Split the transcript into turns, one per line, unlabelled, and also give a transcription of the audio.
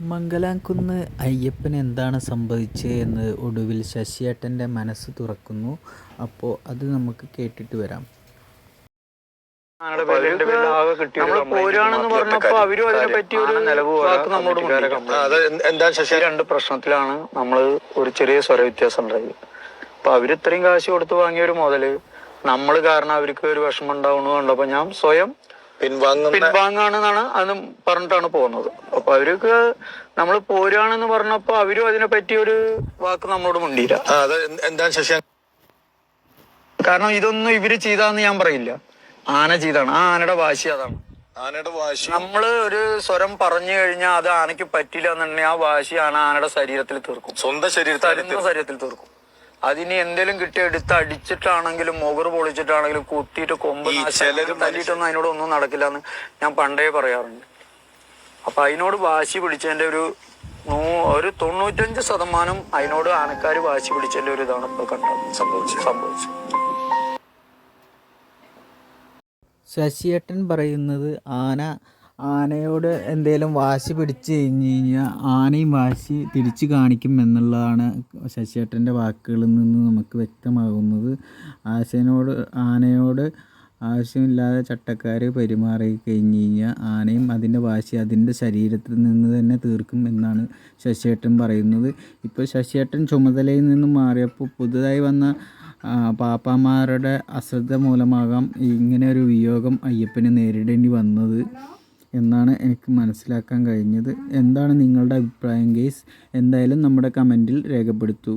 മംഗലാംകുന്ന് അയ്യപ്പന് എന്താണ് സംഭവിച്ചത് എന്ന് ഒടുവിൽ ശശിയേട്ടന്റെ മനസ്സ് തുറക്കുന്നു. അപ്പോൾ അത് നമുക്ക് കേട്ടിട്ട് വരാം.
നമ്മൾ പോരാണെന്ന് പറഞ്ഞപ്പോ അവരും അതിനെ പറ്റി ഒരു വാക്ക് നമ്മളോട് മുണ്ടില്ല.
ആ, അത് ശശി?
രണ്ട് പ്രശ്നത്തിലാണ് നമ്മൾ ഒരു ചെറിയ സ്വര വ്യത്യാസം ഉണ്ടായത് അപ്പൊ അവർ ഇത്രയും കാശ് കൊടുത്ത് വാങ്ങിയ ഒരു മുതൽ നമ്മൾ കാരണം അവർക്ക് ഒരു വിഷമം ഉണ്ടാവണു കണ്ടപ്പോ ഞാൻ സ്വയം പിൻവാങ്ങാണെന്നാണ് അത് പറഞ്ഞിട്ടാണ് പോകുന്നത്. അപ്പൊ അവർക്ക് നമ്മൾ പോരാണെന്ന് പറഞ്ഞപ്പോ അവരും അതിനെ പറ്റി ഒരു വാക്ക് നമ്മളോട് മുണ്ടിയില്ല.
എന്താണ് ശശി
കാരണം ഇതൊന്നും ഇവർ ചെയ്താന്ന് ഞാൻ പറയില്ല. ആന ചെയ്താണ്. ആ ആനയുടെ വാശി അതാണ്.
ആനയുടെ വാശി.
നമ്മൾ ഒരു സ്വരം പറഞ്ഞു കഴിഞ്ഞാൽ അത് ആനയ്ക്ക് പറ്റില്ല എന്നുണ്ടെങ്കിൽ ആ വാശി ആന ആനയുടെ ശരീരത്തിൽ തീർക്കും.
സ്വന്തം ശരീരത്തിൽ
ശരീരത്തിൽ തീർക്കും. അതിന് എന്തെങ്കിലും കിട്ടി എടുത്ത് അടിച്ചിട്ടാണെങ്കിലും മുകർ പൊളിച്ചിട്ടാണെങ്കിലും കുത്തിയിട്ട് കൊമ്പ് തല്ലിയിട്ടൊന്നും അതിനോട് ഒന്നും നടക്കില്ല എന്ന് ഞാൻ പണ്ടേ പറയാറുണ്ട്. അപ്പൊ അതിനോട് വാശി പിടിച്ചതിന്റെ ഒരു നൂ- ഒരു തൊണ്ണൂറ്റഞ്ച് ശതമാനം അതിനോട് ആനക്കാർ വാശി പിടിച്ചതിന്റെ ഒരു ഇതാണ് ഇപ്പൊ കണ്ടത്.
സംഭവിച്ചു
സംഭവിച്ചു
ശശിയേട്ടൻ പറയുന്നത് ആന ആനയോട് എന്തെങ്കിലും വാശി പിടിച്ച് കഴിഞ്ഞ് കഴിഞ്ഞാൽ ആനയും വാശി തിരിച്ചു കാണിക്കും എന്നുള്ളതാണ് ശശിയേട്ടന്റെ വാക്കുകളിൽ നിന്ന് നമുക്ക് വ്യക്തമാകുന്നത്. ആശനോട് ആനയോട് ആവശ്യമില്ലാതെ ചട്ടക്കാർ പെരുമാറി കഴിഞ്ഞ് കഴിഞ്ഞാൽ ആനയും അതിന്റെ വാശി അതിന്റെ ശരീരത്തിൽ നിന്ന് തന്നെ തീർക്കും എന്നാണ് ശശിയേട്ടൻ പറയുന്നത്. ഇപ്പോൾ ശശിയേട്ടൻ ചുമതലയിൽ നിന്നും മാറിയപ്പോൾ പുതുതായി വന്ന പാപ്പാമാരുടെ അശ്രദ്ധ മൂലമാകാം ഇങ്ങനെ ഒരു വിയോഗം അയ്യപ്പന് നേരിടേണ്ടി വന്നത്. എന്നാണ് എനിക്ക് മനസ്സിലാക്കാൻ കഴിഞ്ഞത്. എന്താണ് നിങ്ങളുടെ അഭിപ്രായം ഗെയ്സ് എന്തായാലും നമ്മുടെ കമന്റിൽ രേഖപ്പെടുത്തൂ.